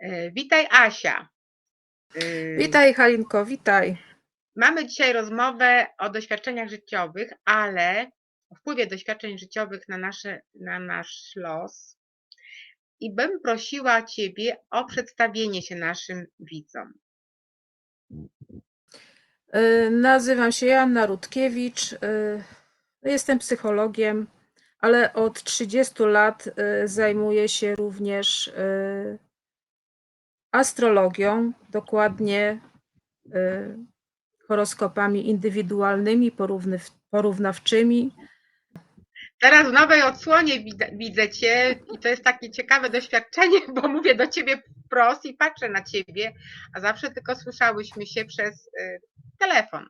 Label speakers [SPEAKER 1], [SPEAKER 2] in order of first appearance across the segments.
[SPEAKER 1] E, Witaj Asia. Y,
[SPEAKER 2] Witaj Halinko, witaj.
[SPEAKER 1] Mamy dzisiaj rozmowę o doświadczeniach życiowych, ale o wpływie doświadczeń życiowych na, nasze, na nasz los. I bym prosiła Ciebie o przedstawienie się naszym widzom.
[SPEAKER 2] Y, Nazywam się Joanna Rutkiewicz. Jestem psychologiem, ale od 30 lat zajmuję się również astrologią, dokładnie y, horoskopami indywidualnymi, porównawczymi.
[SPEAKER 1] Teraz w nowej odsłonie widzę, widzę Cię i to jest takie ciekawe doświadczenie, bo mówię do Ciebie wprost i patrzę na Ciebie, a zawsze tylko słyszałyśmy się przez y, telefon.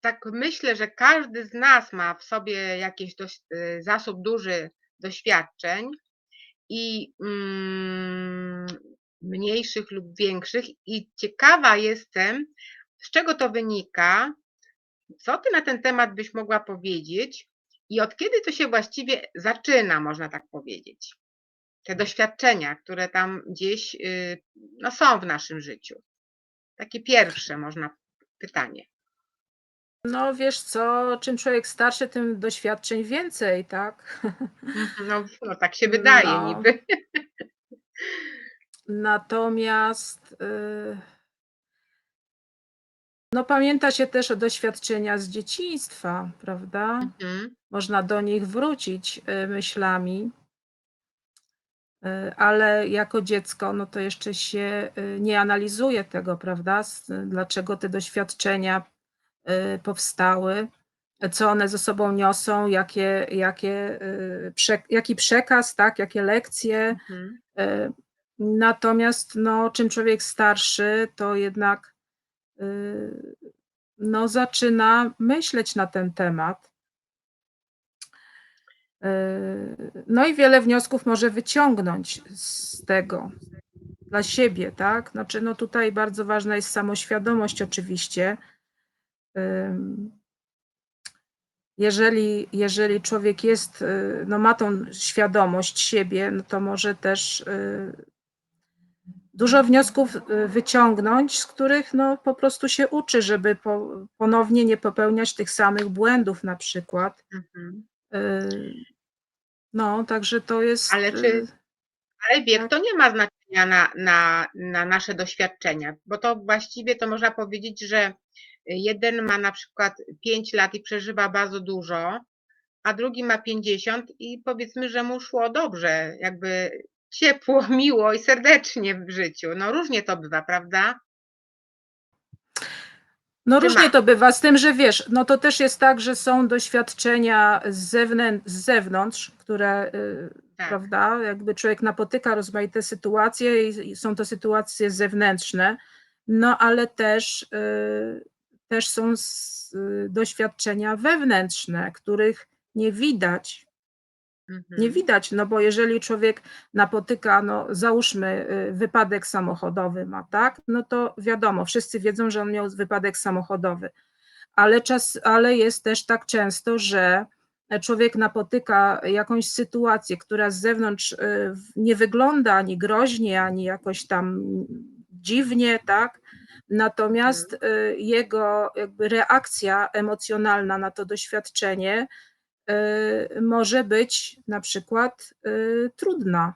[SPEAKER 1] Tak myślę, że każdy z nas ma w sobie jakiś dość, y, zasób duży doświadczeń i mm, mniejszych lub większych i ciekawa jestem, z czego to wynika, co Ty na ten temat byś mogła powiedzieć i od kiedy to się właściwie zaczyna, można tak powiedzieć? Te doświadczenia, które tam gdzieś y, no, są w naszym życiu. Takie pierwsze można pytanie.
[SPEAKER 2] No wiesz co, czym człowiek starszy, tym doświadczeń więcej, tak?
[SPEAKER 1] No, no tak się wydaje
[SPEAKER 2] No.
[SPEAKER 1] niby.
[SPEAKER 2] Natomiast y, no pamięta się też o doświadczenia z dzieciństwa, prawda?
[SPEAKER 1] Mhm.
[SPEAKER 2] Można do nich wrócić y, myślami, y, ale jako dziecko, no to jeszcze się nie analizuje tego, prawda? Dlaczego te doświadczenia powstały, co one ze sobą niosą, jakie, jakie, jaki przekaz, tak? Jakie lekcje.
[SPEAKER 1] Mhm.
[SPEAKER 2] Natomiast no, czym człowiek starszy, to jednak y, no, zaczyna myśleć na ten temat. E, No i wiele wniosków może wyciągnąć z tego dla siebie, tak? Znaczy, no tutaj bardzo ważna jest samoświadomość oczywiście. Jeżeli, jeżeli człowiek jest, y, no ma tą świadomość siebie, no to może też y, dużo wniosków y, wyciągnąć, z których no po prostu się uczy, żeby po, ponownie nie popełniać tych samych błędów na przykład.
[SPEAKER 1] Mhm.
[SPEAKER 2] Y, No, także to jest.
[SPEAKER 1] Ale czy-
[SPEAKER 2] y,
[SPEAKER 1] Ale wiek
[SPEAKER 2] Tak.
[SPEAKER 1] to nie ma znaczenia na, na, na nasze doświadczenia, bo to właściwie to można powiedzieć, że jeden ma na przykład 5 lat i przeżywa bardzo dużo, a drugi ma 50 i powiedzmy, że mu szło dobrze, jakby ciepło, miło i serdecznie w życiu. No różnie to bywa, prawda?
[SPEAKER 2] No
[SPEAKER 1] Czy
[SPEAKER 2] różnie
[SPEAKER 1] ma?
[SPEAKER 2] to bywa, z tym, że wiesz, no to też jest tak, że są doświadczenia z, zewnę- z zewnątrz, które, y,
[SPEAKER 1] Tak.
[SPEAKER 2] prawda, jakby człowiek napotyka rozmaite sytuacje i, i są to sytuacje zewnętrzne, no ale też, y, też są s- y, doświadczenia wewnętrzne, których nie widać. Nie widać, no bo jeżeli człowiek napotyka, no załóżmy y, wypadek samochodowy ma, tak, no to wiadomo, wszyscy wiedzą, że on miał wypadek samochodowy, ale, czas, ale jest też tak często, że człowiek napotyka jakąś sytuację, która z zewnątrz y, nie wygląda ani groźnie, ani jakoś tam dziwnie, tak, natomiast y, jego jakby reakcja emocjonalna na to doświadczenie może być na przykład y, trudna,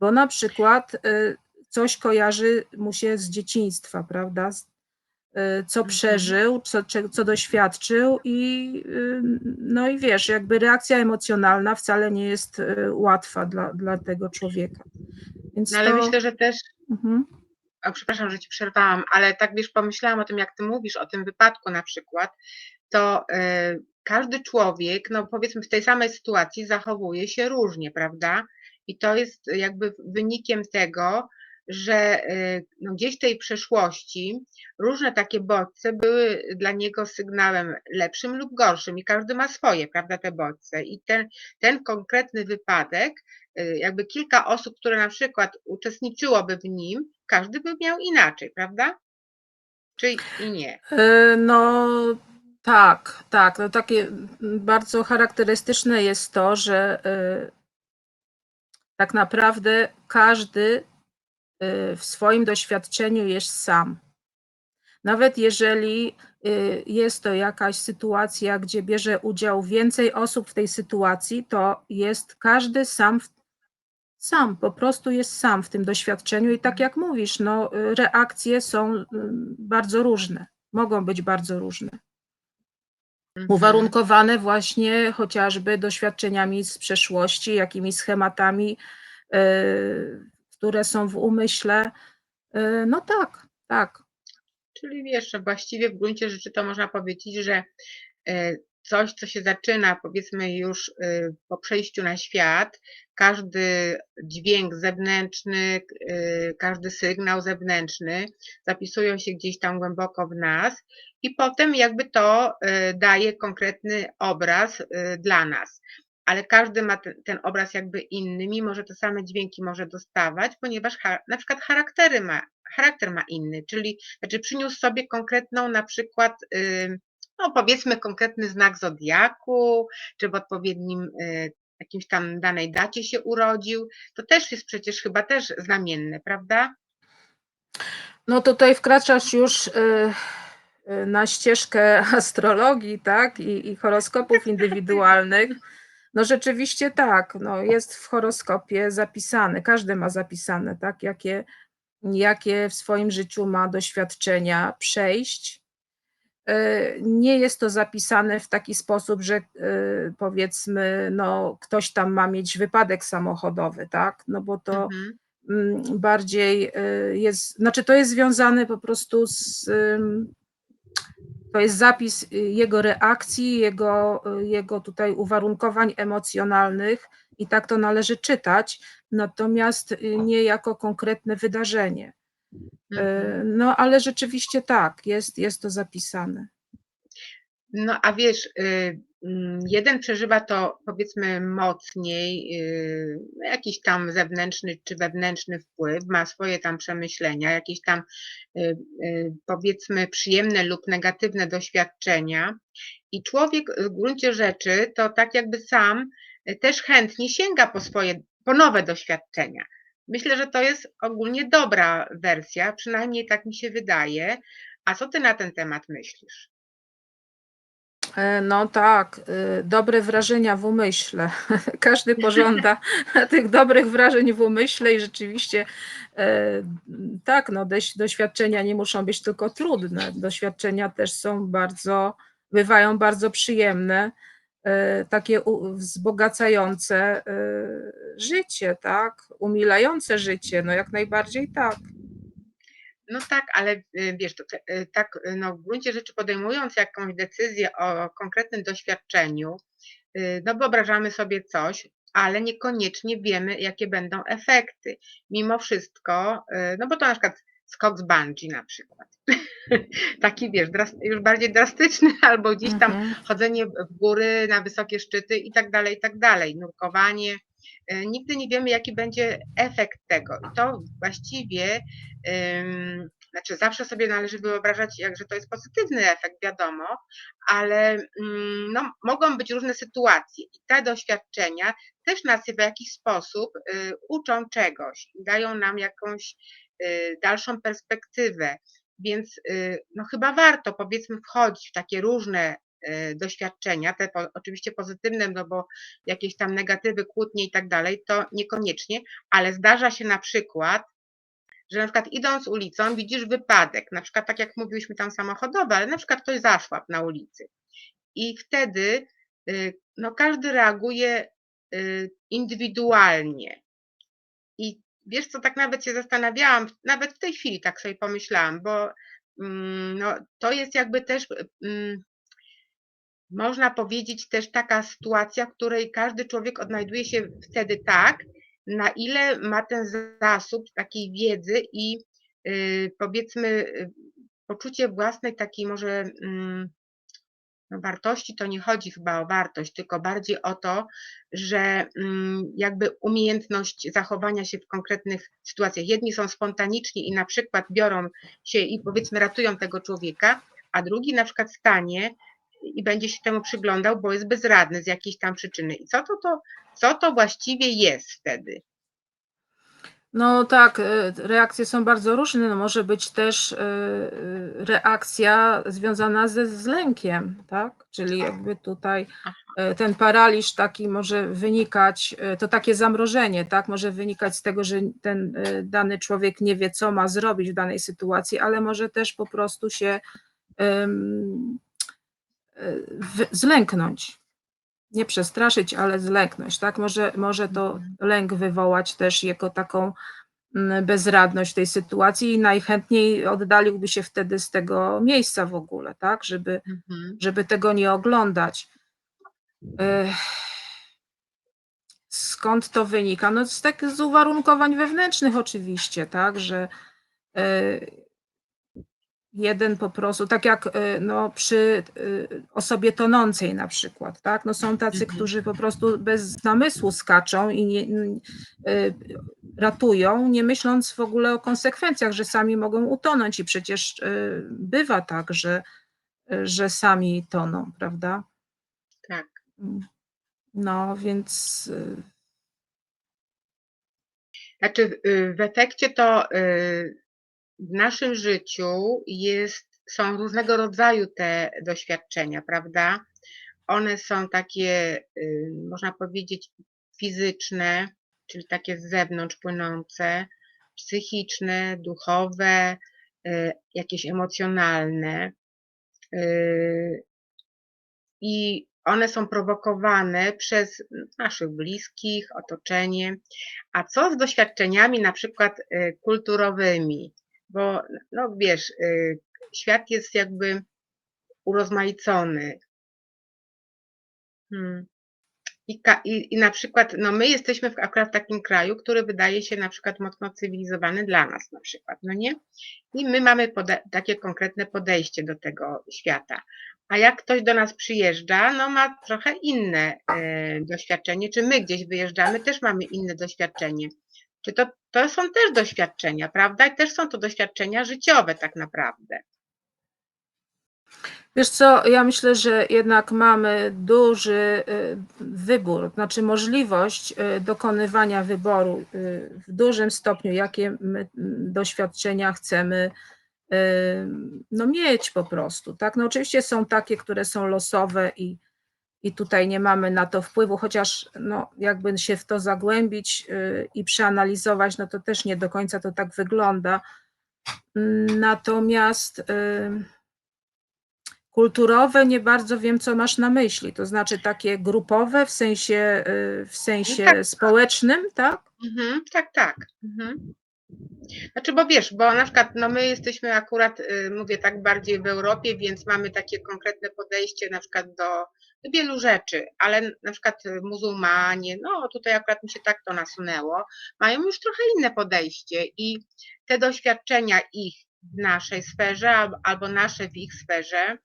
[SPEAKER 2] bo na przykład y, coś kojarzy mu się z dzieciństwa, prawda? Y, Co
[SPEAKER 1] Mhm.
[SPEAKER 2] przeżył, co, co doświadczył, i y, no i wiesz, jakby reakcja emocjonalna wcale nie jest y, łatwa dla, dla tego człowieka. Więc
[SPEAKER 1] No ale
[SPEAKER 2] to,
[SPEAKER 1] myślę, że też
[SPEAKER 2] mhm.
[SPEAKER 1] O, przepraszam, że ci przerwałam, ale tak wiesz, pomyślałam o tym, jak ty mówisz o tym wypadku na przykład, to e, każdy człowiek, no powiedzmy w tej samej sytuacji zachowuje się różnie, prawda? I to jest jakby wynikiem tego, że e, no, gdzieś w tej przeszłości różne takie bodźce były dla niego sygnałem lepszym lub gorszym i każdy ma swoje, prawda, te bodźce. I ten, ten konkretny wypadek, jakby kilka osób, które na przykład uczestniczyłoby w nim, każdy by miał inaczej, prawda? Czy i nie?
[SPEAKER 2] Y, No tak, tak. No takie bardzo charakterystyczne jest to, że y, tak naprawdę każdy y, w swoim doświadczeniu jest sam. Nawet jeżeli y, jest to jakaś sytuacja, gdzie bierze udział więcej osób w tej sytuacji, to jest każdy sam, w- sam, po prostu jest sam w tym doświadczeniu i tak jak mówisz, no, y, reakcje są y, bardzo różne, mogą być bardzo różne
[SPEAKER 1] Mhm.
[SPEAKER 2] uwarunkowane właśnie chociażby doświadczeniami z przeszłości, jakimiś schematami, y, które są w umyśle. Y, No tak, tak.
[SPEAKER 1] Czyli wiesz, właściwie w gruncie rzeczy to można powiedzieć, że e, coś, co się zaczyna powiedzmy już e, po przejściu na świat, każdy dźwięk zewnętrzny, e, każdy sygnał zewnętrzny zapisują się gdzieś tam głęboko w nas i potem jakby to e, daje konkretny obraz dla nas. Ale każdy ma ten, ten obraz jakby inny, mimo że te same dźwięki może dostawać, ponieważ na przykład charaktery ma, charakter ma inny, czyli znaczy przyniósł sobie konkretną na przykład, no powiedzmy konkretny znak zodiaku, czy w odpowiednim y, jakimś tam danej dacie się urodził, to też jest przecież chyba też znamienne, prawda?
[SPEAKER 2] No tutaj wkraczasz już y, y, na ścieżkę astrologii, tak, i, i horoskopów indywidualnych. No rzeczywiście tak, no jest w horoskopie zapisane, każdy ma zapisane, tak, jakie, jakie w swoim życiu ma doświadczenia przejść. Y, Nie jest to zapisane w taki sposób, że y, powiedzmy, no ktoś tam ma mieć wypadek samochodowy, tak, no bo to
[SPEAKER 1] Mhm.
[SPEAKER 2] mm, bardziej y, jest, znaczy to jest związane po prostu z, to jest zapis jego reakcji, jego, jego tutaj uwarunkowań emocjonalnych i tak to należy czytać, natomiast nie jako konkretne wydarzenie.
[SPEAKER 1] Mhm.
[SPEAKER 2] No ale rzeczywiście tak, jest, jest to zapisane.
[SPEAKER 1] No a wiesz, y, mm, jeden przeżywa to powiedzmy mocniej, y, jakiś tam zewnętrzny czy wewnętrzny wpływ, ma swoje tam przemyślenia, jakieś tam y, powiedzmy przyjemne lub negatywne doświadczenia i człowiek w gruncie rzeczy to tak jakby sam też chętnie sięga po swoje, po nowe doświadczenia. Myślę, że to jest ogólnie dobra wersja, przynajmniej tak mi się wydaje. A co ty na ten temat myślisz?
[SPEAKER 2] E, No tak, y, dobre wrażenia w umyśle. Każdy pożąda tych dobrych wrażeń w umyśle i rzeczywiście e, tak, no doś- doświadczenia nie muszą być tylko trudne. Doświadczenia też są bardzo, bywają bardzo przyjemne, takie u- wzbogacające e, życie, tak, umilające życie, no jak najbardziej tak.
[SPEAKER 1] No tak, ale y, wiesz, to, tak no, w gruncie rzeczy podejmując jakąś decyzję o konkretnym doświadczeniu, no wyobrażamy sobie coś, ale niekoniecznie wiemy, jakie będą efekty. Mimo wszystko, no bo to na przykład skok z bungee na przykład. Taki wiesz, już bardziej drastyczny, albo gdzieś tam
[SPEAKER 2] Mhm.
[SPEAKER 1] chodzenie w góry na wysokie szczyty i tak dalej, i tak dalej, nurkowanie. Y, Nigdy nie wiemy, jaki będzie efekt tego. I to właściwie, ym, znaczy zawsze sobie należy wyobrażać, jak, że to jest pozytywny efekt, wiadomo, ale mm, no, mogą być różne sytuacje i te doświadczenia też nas w jakiś sposób y, uczą czegoś, dają nam jakąś dalszą perspektywę. Więc y, no chyba warto powiedzmy wchodzić w takie różne y, doświadczenia, te po, oczywiście pozytywne, no bo jakieś tam negatywy, kłótnie i tak dalej, to niekoniecznie, ale zdarza się na przykład, że na przykład idąc ulicą widzisz wypadek, na przykład tak jak mówiliśmy tam samochodowy, ale na przykład ktoś zaszłapł na ulicy i wtedy y, no każdy reaguje y, indywidualnie i wiesz co, tak nawet się zastanawiałam, nawet w tej chwili tak sobie pomyślałam, bo mm, no, to jest jakby też, mm, można powiedzieć, też taka sytuacja, w której każdy człowiek odnajduje się wtedy tak, na ile ma ten zasób takiej wiedzy i y, powiedzmy y, poczucie własnej takiej może mm, no wartości to nie chodzi chyba o wartość, tylko bardziej o to, że mm, jakby umiejętność zachowania się w konkretnych sytuacjach. Jedni są spontaniczni i na przykład biorą się i powiedzmy ratują tego człowieka, a drugi na przykład stanie i będzie się temu przyglądał, bo jest bezradny z jakiejś tam przyczyny. I co to, to, co to właściwie jest wtedy?
[SPEAKER 2] No tak, e, reakcje są bardzo różne. No może być też e, e, reakcja związana ze z lękiem, tak? Czyli jakby tutaj ten paraliż taki może wynikać, to takie zamrożenie, tak? Może wynikać z tego, że ten dany człowiek nie wie, co ma zrobić w danej sytuacji, ale może też po prostu się zlęknąć. Nie przestraszyć, ale zlęknąć, tak? Może, może to
[SPEAKER 1] Mhm.
[SPEAKER 2] lęk wywołać też jako taką mm, bezradność w tej sytuacji i najchętniej oddaliłby się wtedy z tego miejsca w ogóle, tak? Żeby,
[SPEAKER 1] Mhm.
[SPEAKER 2] żeby tego nie oglądać. Skąd to wynika? No z, tak, z uwarunkowań wewnętrznych oczywiście, tak, że e, jeden po prostu, tak jak e, no, przy e, osobie tonącej na przykład, tak, no są tacy,
[SPEAKER 1] Mhm.
[SPEAKER 2] którzy po prostu bez namysłu skaczą i nie, e, ratują, nie myśląc w ogóle o konsekwencjach, że sami mogą utonąć i przecież bywa tak, że, że sami toną, prawda?
[SPEAKER 1] Tak.
[SPEAKER 2] No, więc y,
[SPEAKER 1] Znaczy y, w efekcie to y, w naszym życiu jest, są różnego rodzaju te doświadczenia, prawda? One są takie, y, można powiedzieć, fizyczne, czyli takie z zewnątrz płynące, psychiczne, duchowe, y, jakieś emocjonalne. Y, I one są prowokowane przez naszych bliskich, otoczenie. A co z doświadczeniami na przykład kulturowymi? Bo no wiesz, y, świat jest jakby urozmaicony. Hmm. I, i, I na przykład, no my jesteśmy w, akurat w takim kraju, który wydaje się na przykład mocno cywilizowany dla nas na przykład, no nie? I my mamy takie konkretne podejście do tego świata. A jak ktoś do nas przyjeżdża, no ma trochę inne e, doświadczenie, czy my gdzieś wyjeżdżamy, też mamy inne doświadczenie. Czy to, to są też doświadczenia, prawda? I też są to doświadczenia życiowe tak naprawdę.
[SPEAKER 2] Wiesz co, ja myślę, że jednak mamy duży y, wybór, znaczy możliwość y, dokonywania wyboru y, w dużym stopniu, jakie mm, doświadczenia chcemy no, mieć po prostu. Tak? No, oczywiście są takie, które są losowe i, i tutaj nie mamy na to wpływu, chociaż no, jakby się w to zagłębić y, i przeanalizować, no to też nie do końca to tak wygląda. Natomiast y, kulturowe nie bardzo wiem, co masz na myśli. To znaczy takie grupowe w sensie, y, w sensie
[SPEAKER 1] tak.
[SPEAKER 2] społecznym, tak?
[SPEAKER 1] Mhm, tak, tak. Mhm. Znaczy, bo wiesz, bo na przykład no my jesteśmy akurat, mówię tak bardziej w Europie, więc mamy takie konkretne podejście na przykład do wielu rzeczy, ale na przykład y, muzułmanie, no tutaj akurat mi się tak to nasunęło, mają już trochę inne podejście i te doświadczenia ich w naszej sferze al- albo nasze w ich sferze,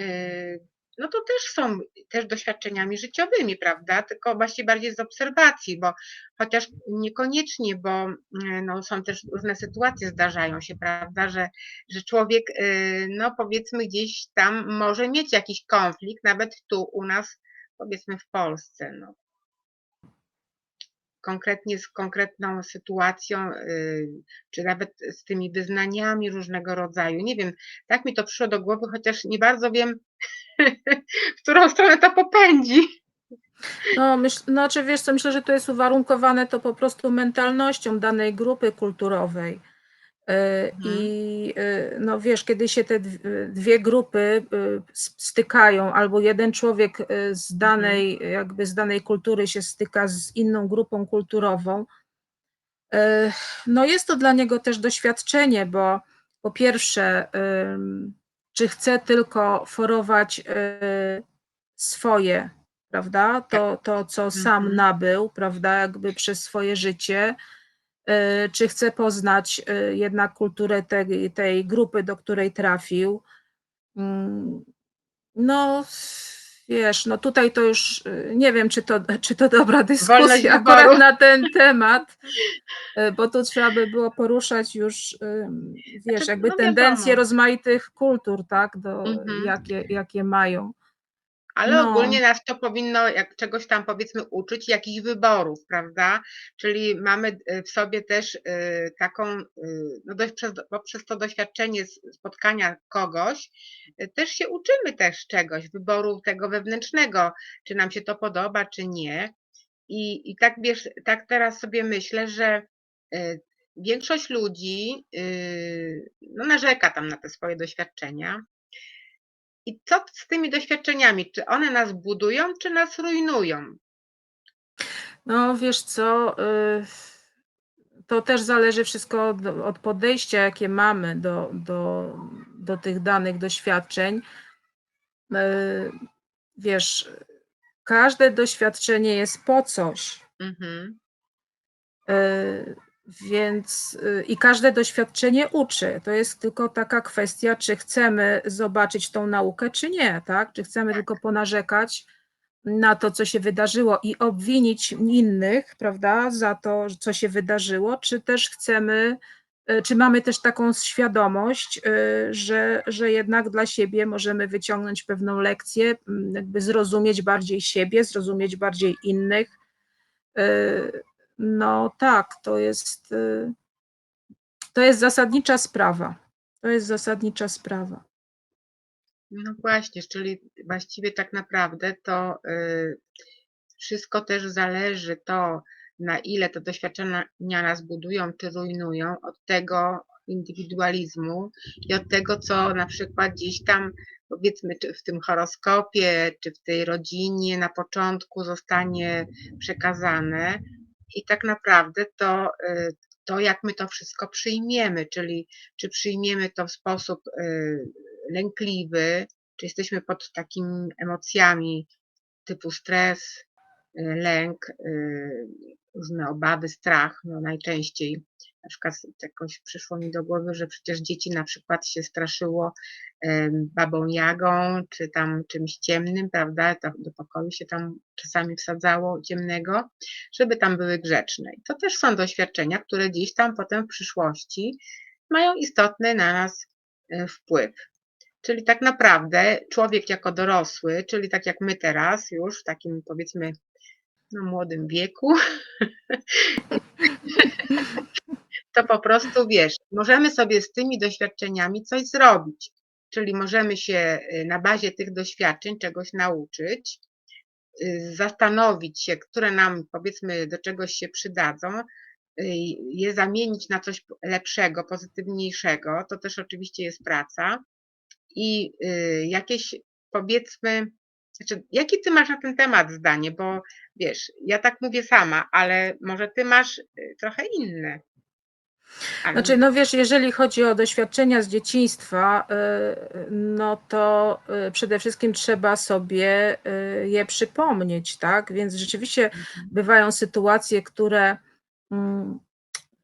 [SPEAKER 1] y, no to też są też doświadczeniami życiowymi, prawda? Tylko właściwie bardziej z obserwacji, bo chociaż niekoniecznie, bo y, no, są też różne sytuacje zdarzają się, prawda, że, że człowiek, y, no powiedzmy gdzieś tam może mieć jakiś konflikt, nawet tu u nas, powiedzmy w Polsce, no. Konkretnie z konkretną sytuacją, y, czy nawet z tymi wyznaniami różnego rodzaju. Nie wiem, tak mi to przyszło do głowy, chociaż nie bardzo wiem, w którą stronę to popędzi.
[SPEAKER 2] No, myśl, znaczy wiesz co, myślę, że to jest uwarunkowane to po prostu mentalnością danej grupy kulturowej. Y, I y, no wiesz, kiedy się te dw- dwie grupy y, stykają, albo jeden człowiek z danej, jakby z danej kultury się styka z inną grupą kulturową, no jest to dla niego też doświadczenie, bo po pierwsze, czy chce tylko forować y, swoje, prawda? To, to co sam
[SPEAKER 1] Mhm.
[SPEAKER 2] nabył, prawda, jakby przez swoje życie, y, czy chce poznać y, jednak kulturę tej, tej grupy, do której trafił. Mm, No, wiesz, no tutaj to już y, nie wiem, czy to, czy to dobra dyskusja akurat na ten temat, y, bo tu trzeba by było poruszać już, wiesz,
[SPEAKER 1] Znaczy,
[SPEAKER 2] jakby
[SPEAKER 1] no
[SPEAKER 2] tendencje rozmaitych kultur, tak, do,
[SPEAKER 1] Mhm.
[SPEAKER 2] jakie, jakie mają.
[SPEAKER 1] Ale
[SPEAKER 2] No.
[SPEAKER 1] ogólnie nas to powinno jak czegoś tam powiedzmy uczyć, jakichś wyborów, prawda? Czyli mamy y, w sobie też y, taką, y, no dość przez, poprzez to doświadczenie spotkania kogoś, też się uczymy też czegoś, wyboru tego wewnętrznego, czy nam się to podoba, czy nie. I, i tak wiesz, tak teraz sobie myślę, że większość ludzi no, narzeka tam na te swoje doświadczenia. I co z tymi doświadczeniami? Czy one nas budują, czy nas rujnują?
[SPEAKER 2] No wiesz co, y, to też zależy wszystko od, od podejścia, jakie mamy do, do, do tych danych doświadczeń. Y, Wiesz, każde doświadczenie jest po coś.
[SPEAKER 1] Mhm.
[SPEAKER 2] Więc y, i każde doświadczenie uczy. To jest tylko taka kwestia, czy chcemy zobaczyć tą naukę, czy nie, tak? Czy chcemy tylko ponarzekać na to, co się wydarzyło i obwinić innych, prawda, za to, co się wydarzyło, czy też chcemy, y, czy mamy też taką świadomość, y, że, że jednak dla siebie możemy wyciągnąć pewną lekcję, jakby zrozumieć bardziej siebie, zrozumieć bardziej innych. No tak, to jest, y, to jest zasadnicza sprawa. To jest zasadnicza sprawa.
[SPEAKER 1] No właśnie, czyli właściwie tak naprawdę to y, wszystko też zależy to, na ile te doświadczenia nas budują czy rujnują od tego indywidualizmu i od tego, co na przykład gdzieś tam powiedzmy czy w tym horoskopie, czy w tej rodzinie na początku zostanie przekazane i tak naprawdę to, y, to jak my to wszystko przyjmiemy, czyli czy przyjmiemy to w sposób y, lękliwy, czy jesteśmy pod takimi emocjami typu stres, y, lęk, różne obawy, strach, no najczęściej. Na przykład jakoś przyszło mi do głowy, że przecież dzieci na przykład się straszyło babą Jagą, czy tam czymś ciemnym, prawda? Do pokoju się tam czasami wsadzało ciemnego, żeby tam były grzeczne. I to też są doświadczenia, które gdzieś tam potem w przyszłości mają istotny na nas y, wpływ. Czyli tak naprawdę człowiek jako dorosły, czyli tak jak my teraz już w takim powiedzmy no, młodym wieku, to po prostu wiesz, możemy sobie z tymi doświadczeniami coś zrobić. Czyli możemy się y, na bazie tych doświadczeń czegoś nauczyć, y, zastanowić się, które nam powiedzmy do czegoś się przydadzą, y, je zamienić na coś lepszego, pozytywniejszego. To też oczywiście jest praca i jakieś powiedzmy, znaczy, jakie ty masz na ten temat zdanie, bo wiesz, ja tak mówię sama, ale może ty masz trochę inne.
[SPEAKER 2] Znaczy, no wiesz, jeżeli chodzi o doświadczenia z dzieciństwa, y, no to y, przede wszystkim trzeba sobie y, je przypomnieć, tak? Więc rzeczywiście bywają sytuacje, które mm,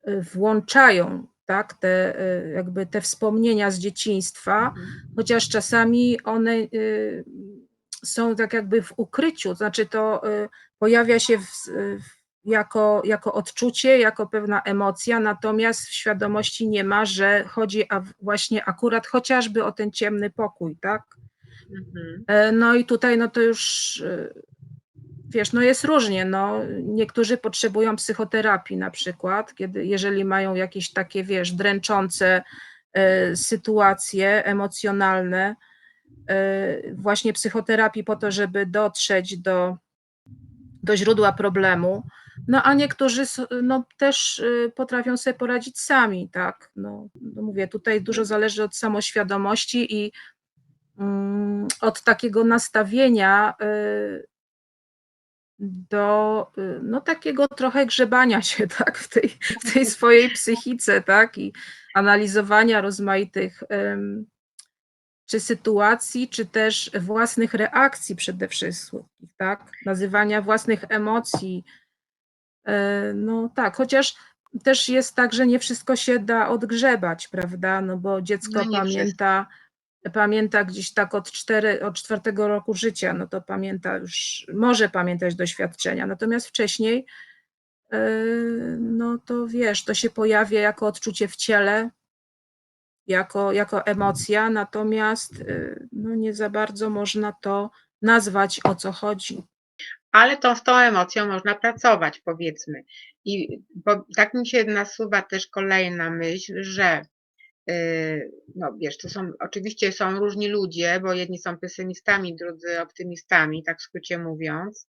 [SPEAKER 2] y, włączają tak, te, y, jakby te wspomnienia z dzieciństwa,
[SPEAKER 1] Mhm.
[SPEAKER 2] chociaż czasami one y, są tak jakby w ukryciu, znaczy to y, pojawia się w, w, jako, jako odczucie, jako pewna emocja, natomiast w świadomości nie ma, że chodzi a właśnie akurat chociażby o ten ciemny pokój, tak?
[SPEAKER 1] Mhm.
[SPEAKER 2] E, No i tutaj no to już y, wiesz, no jest różnie, no niektórzy potrzebują psychoterapii na przykład, kiedy jeżeli mają jakieś takie, wiesz, dręczące e, sytuacje emocjonalne, e, właśnie psychoterapii po to, żeby dotrzeć do, do źródła problemu. No a niektórzy no, też y, potrafią sobie poradzić sami, tak. No, no mówię, tutaj dużo zależy od samoświadomości i mm, od takiego nastawienia y, do y, no, takiego trochę grzebania się tak, w, tej, w tej swojej psychice, tak, i analizowania rozmaitych em, czy sytuacji, czy też własnych reakcji przede wszystkim, tak, nazywania własnych emocji. E, No tak, chociaż też jest tak, że nie wszystko się da odgrzebać, prawda, no bo dziecko
[SPEAKER 1] No
[SPEAKER 2] pamięta, pamięta gdzieś tak od, cztery, od czwartego roku życia, no to pamięta już, może pamiętać doświadczenia, natomiast wcześniej, e, no to wiesz, to się pojawia jako odczucie w ciele, jako, jako emocja, natomiast e, no nie za bardzo można to nazwać o co chodzi.
[SPEAKER 1] Ale to z tą emocją można pracować, powiedzmy. I bo tak mi się nasuwa też kolejna myśl, że yy, no wiesz, to są, oczywiście są różni ludzie, bo jedni są pesymistami, drudzy optymistami, tak w skrócie mówiąc.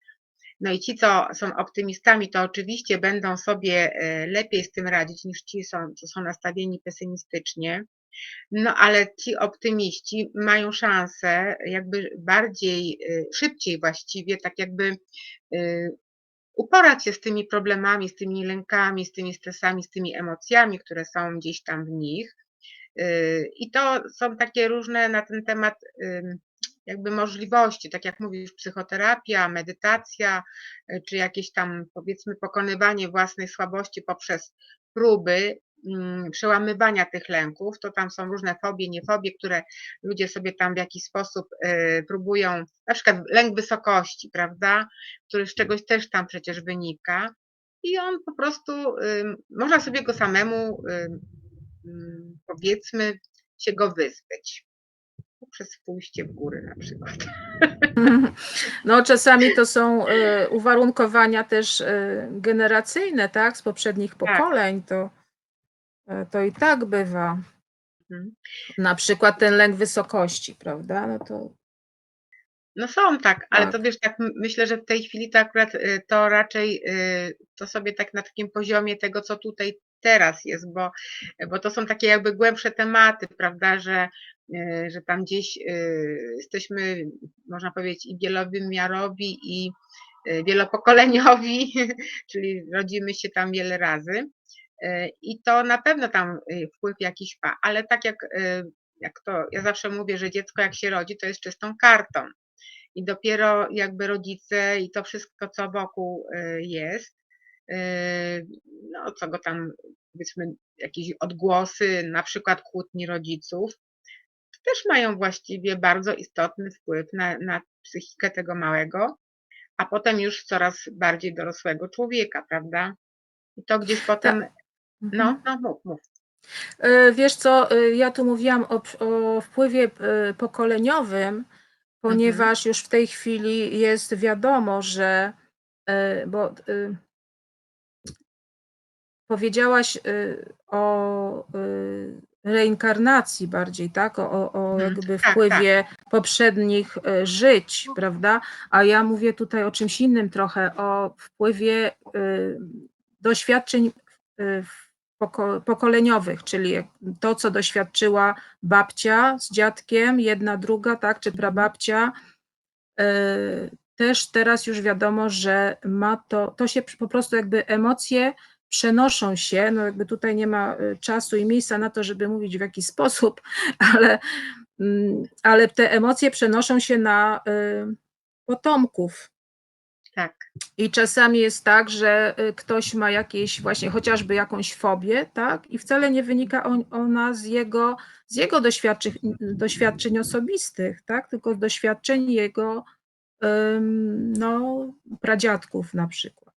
[SPEAKER 1] No i ci, co są optymistami, to oczywiście będą sobie e, lepiej z tym radzić niż ci, co są nastawieni pesymistycznie. No ale ci optymiści mają szansę jakby bardziej, y, szybciej właściwie, tak jakby y, uporać się z tymi problemami, z tymi lękami, z tymi stresami, z tymi emocjami, które są gdzieś tam w nich. Y, I to są takie różne na ten temat jakby możliwości, tak jak mówisz, psychoterapia, medytacja, czy jakieś tam powiedzmy pokonywanie własnej słabości poprzez próby przełamywania tych lęków, to tam są różne fobie, niefobie, które ludzie sobie tam w jakiś sposób y, próbują, na przykład lęk wysokości, prawda, który z czegoś też tam przecież wynika i on po prostu, y, można sobie go samemu, y, mm, powiedzmy, się go wyzbyć. Poprzez pójście w góry na przykład.
[SPEAKER 2] No czasami to są e, uwarunkowania też e, generacyjne, tak, z poprzednich pokoleń, to, to i tak bywa.
[SPEAKER 1] Mhm.
[SPEAKER 2] Na przykład ten lęk wysokości, prawda? No to
[SPEAKER 1] No są tak, ale
[SPEAKER 2] Tak.
[SPEAKER 1] to wiesz, tak myślę, że w tej chwili to akurat y, to raczej y, to sobie tak na takim poziomie tego, co tutaj teraz jest, bo, bo to są takie jakby głębsze tematy, prawda, że, y, że tam gdzieś jesteśmy, można powiedzieć, i wielowymiarowi, i wielopokoleniowi, czyli rodzimy się tam wiele razy. Y, I to na pewno tam y, wpływ jakiś ma, ale tak jak, y, jak to ja zawsze mówię, że dziecko jak się rodzi, to jest czystą kartą i dopiero jakby rodzice i to wszystko, co wokół jest, no co go tam, powiedzmy, jakieś odgłosy, na przykład kłótni rodziców, też mają właściwie bardzo istotny wpływ na, na psychikę tego małego, a potem już coraz bardziej dorosłego człowieka, prawda? I to gdzieś potem,
[SPEAKER 2] Mhm.
[SPEAKER 1] No, no mów, mów.
[SPEAKER 2] E, Wiesz co, e, ja tu mówiłam o, o wpływie e, pokoleniowym, ponieważ już w tej chwili jest wiadomo, że bo powiedziałaś o reinkarnacji bardziej, tak? O, o,
[SPEAKER 1] Mhm.
[SPEAKER 2] jakby
[SPEAKER 1] Tak,
[SPEAKER 2] wpływie poprzednich żyć, prawda? A ja mówię tutaj o czymś innym trochę, o wpływie doświadczeń e, poko- pokoleniowych, czyli to, co doświadczyła babcia z dziadkiem, jedna, druga, tak, czy prababcia. E, Też teraz już wiadomo, że ma to, to się po prostu jakby emocje przenoszą się, no jakby tutaj nie ma e, czasu i miejsca na to, żeby mówić w jaki sposób, ale, mm, ale te emocje przenoszą się na e, potomków.
[SPEAKER 1] Tak.
[SPEAKER 2] I czasami jest tak, że y, ktoś ma jakieś właśnie chociażby jakąś fobię, tak? I wcale nie wynika on, ona z jego, z jego doświadczeń, doświadczeń osobistych, tak? Tylko z doświadczeń jego ym, no, pradziadków na przykład.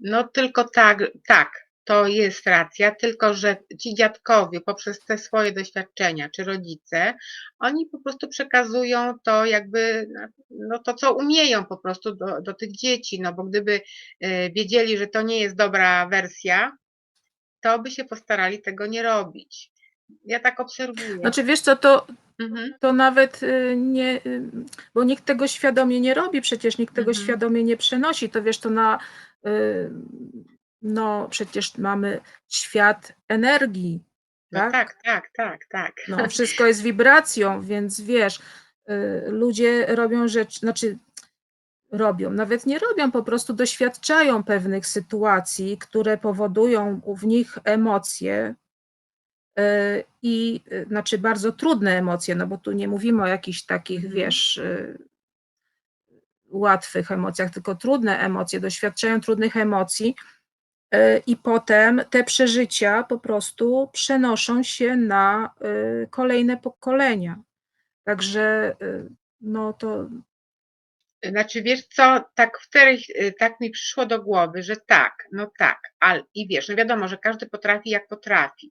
[SPEAKER 1] No tylko tak, tak, to jest racja, tylko że ci dziadkowie poprzez te swoje doświadczenia, czy rodzice, oni po prostu przekazują to jakby, no to co umieją po prostu do, do tych dzieci, no bo gdyby e, wiedzieli, że to nie jest dobra wersja, to by się postarali tego nie robić. Ja tak obserwuję.
[SPEAKER 2] Znaczy wiesz co, to,
[SPEAKER 1] Mhm.
[SPEAKER 2] to nawet y, nie, y, bo nikt tego świadomie nie robi, przecież nikt tego
[SPEAKER 1] Mhm.
[SPEAKER 2] świadomie nie przenosi, to wiesz, to na, y, no przecież mamy świat energii,
[SPEAKER 1] No
[SPEAKER 2] tak?
[SPEAKER 1] tak, tak, tak, tak.
[SPEAKER 2] No, wszystko jest wibracją, więc wiesz, y, ludzie robią rzeczy, znaczy robią, nawet nie robią, po prostu doświadczają pewnych sytuacji, które powodują w nich emocje y, i y, znaczy bardzo trudne emocje, no bo tu nie mówimy o jakichś takich,
[SPEAKER 1] Mhm.
[SPEAKER 2] wiesz, y, łatwych emocjach, tylko trudne emocje, doświadczają trudnych emocji i potem te przeżycia po prostu przenoszą się na y, kolejne pokolenia. Także y, no to
[SPEAKER 1] Znaczy, wiesz co, tak wtedy tak mi przyszło do głowy, że tak, no tak, ale i wiesz, no wiadomo, że każdy potrafi jak potrafi.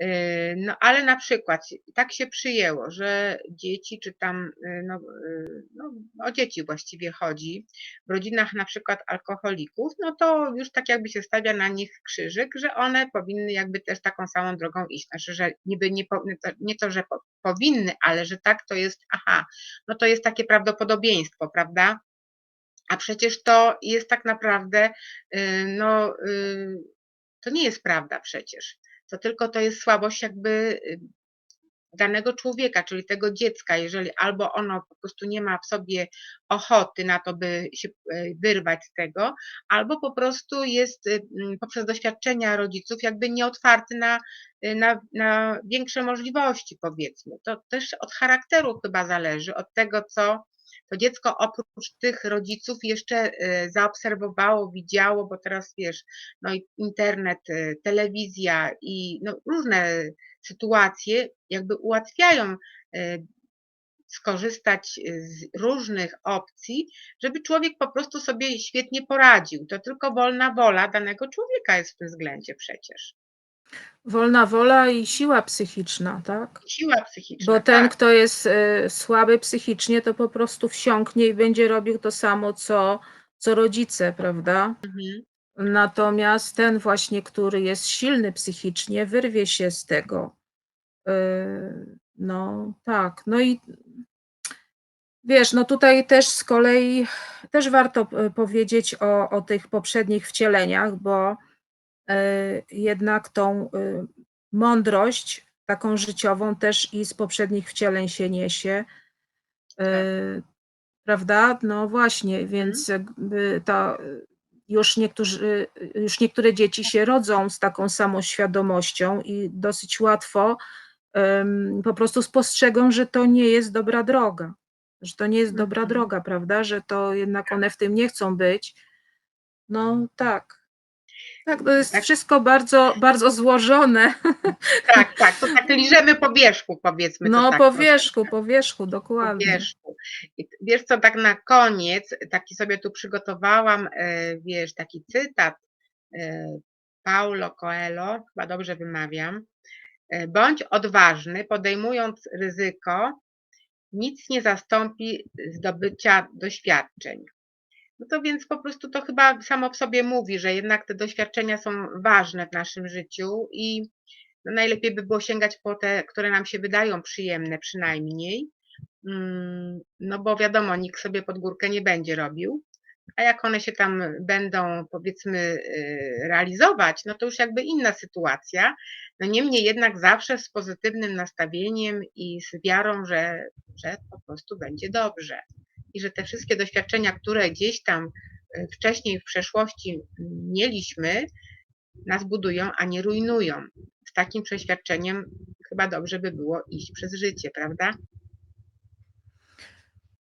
[SPEAKER 1] Yy, No ale na przykład tak się przyjęło, że dzieci, czy tam, yy, no, yy, no o dzieci właściwie chodzi, w rodzinach na przykład alkoholików, no to już tak jakby się stawia na nich krzyżyk, że one powinny jakby też taką samą drogą iść. Znaczy, że niby nie, nie to- że po, powinny, ale że tak to jest, aha, no to jest takie prawdopodobieństwo, prawda? A przecież to jest tak naprawdę, no, to nie jest prawda przecież. To tylko to jest słabość jakby y, danego człowieka, czyli tego dziecka, jeżeli albo ono po prostu nie ma w sobie ochoty na to, by się y, wyrwać z tego, albo po prostu jest y, mm, poprzez doświadczenia rodziców jakby nieotwarty na, y, na, na większe możliwości, powiedzmy. To też od charakteru chyba zależy, od tego, co to dziecko oprócz tych rodziców jeszcze y, zaobserwowało, widziało, bo teraz wiesz, no i internet, y, telewizja i no, różne sytuacje jakby ułatwiają y, skorzystać z różnych opcji, żeby człowiek po prostu sobie świetnie poradził. To tylko wolna wola danego człowieka jest w tym względzie przecież.
[SPEAKER 2] Wolna wola i siła psychiczna, tak?
[SPEAKER 1] Siła psychiczna.
[SPEAKER 2] Bo ten,
[SPEAKER 1] tak.
[SPEAKER 2] kto jest y, słaby psychicznie, to po prostu wsiąknie i będzie robił to samo, co, co rodzice, prawda?
[SPEAKER 1] Mhm.
[SPEAKER 2] Natomiast ten właśnie, który jest silny psychicznie, wyrwie się z tego. Y, No tak, no i wiesz, no tutaj też z kolei też warto y, powiedzieć o, o tych poprzednich wcieleniach, bo jednak tą y, mądrość taką życiową też i z poprzednich wcieleń się niesie. Y, Prawda? No właśnie, więc jakby to y, już niektórzy, już niektóre dzieci się rodzą z taką samą świadomością i dosyć łatwo em, po prostu spostrzegą, że to nie jest dobra droga. Że to nie jest dobra
[SPEAKER 1] Mhm.
[SPEAKER 2] droga, prawda? Że to jednak one w tym nie chcą być. No tak. Tak, to jest
[SPEAKER 1] Tak.
[SPEAKER 2] wszystko bardzo, bardzo złożone.
[SPEAKER 1] Tak, tak, to tak liżemy po wierzchu, powiedzmy.
[SPEAKER 2] No
[SPEAKER 1] tak
[SPEAKER 2] po wierzchu, po wierzchu,
[SPEAKER 1] po
[SPEAKER 2] dokładnie.
[SPEAKER 1] wierzchu. I wiesz co, tak na koniec, taki sobie tu przygotowałam, e, wiesz, taki cytat e, Paulo Coelho, chyba dobrze wymawiam. E, Bądź odważny, podejmując ryzyko, nic nie zastąpi zdobycia doświadczeń. No to więc po prostu to chyba samo w sobie mówi, że jednak te doświadczenia są ważne w naszym życiu i no najlepiej by było sięgać po te, które nam się wydają przyjemne przynajmniej, Mm, no bo wiadomo, nikt sobie pod górkę nie będzie robił, a jak one się tam będą powiedzmy y, realizować, no to już jakby inna sytuacja. No niemniej jednak zawsze z pozytywnym nastawieniem i z wiarą, że, że po prostu będzie dobrze. I że te wszystkie doświadczenia, które gdzieś tam y, wcześniej w przeszłości mieliśmy, nas budują, a nie rujnują. Z takim przeświadczeniem chyba dobrze by było iść przez życie, prawda?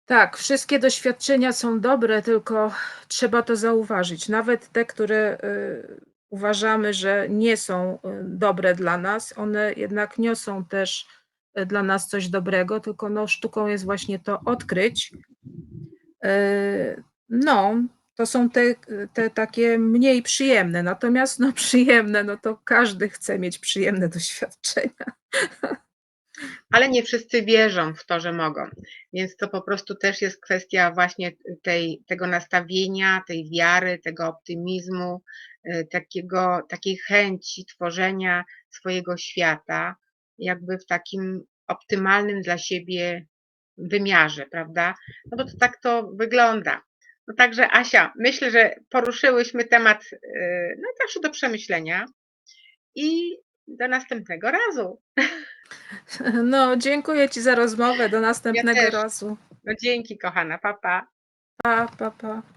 [SPEAKER 2] Tak, wszystkie doświadczenia są dobre, tylko trzeba to zauważyć. Nawet te, które y, uważamy, że nie są y, dobre dla nas, one jednak niosą też dla nas coś dobrego, tylko no, sztuką jest właśnie to odkryć. Y, No, to są te, te takie mniej przyjemne, natomiast no przyjemne, no to każdy chce mieć przyjemne doświadczenia.
[SPEAKER 1] ale nie wszyscy wierzą w to, że mogą. Więc to po prostu też jest kwestia właśnie tej, tego nastawienia, tej wiary, tego optymizmu, y, takiego, takiej chęci tworzenia swojego świata, jakby w takim optymalnym dla siebie wymiarze, prawda? No bo to tak to wygląda. No także Asia, myślę, że poruszyłyśmy temat y, no zawsze do przemyślenia i do następnego razu.
[SPEAKER 2] No, dziękuję Ci za rozmowę. Do następnego
[SPEAKER 1] też.
[SPEAKER 2] razu.
[SPEAKER 1] No dzięki kochana, papa. Pa.
[SPEAKER 2] Pa, pa, pa.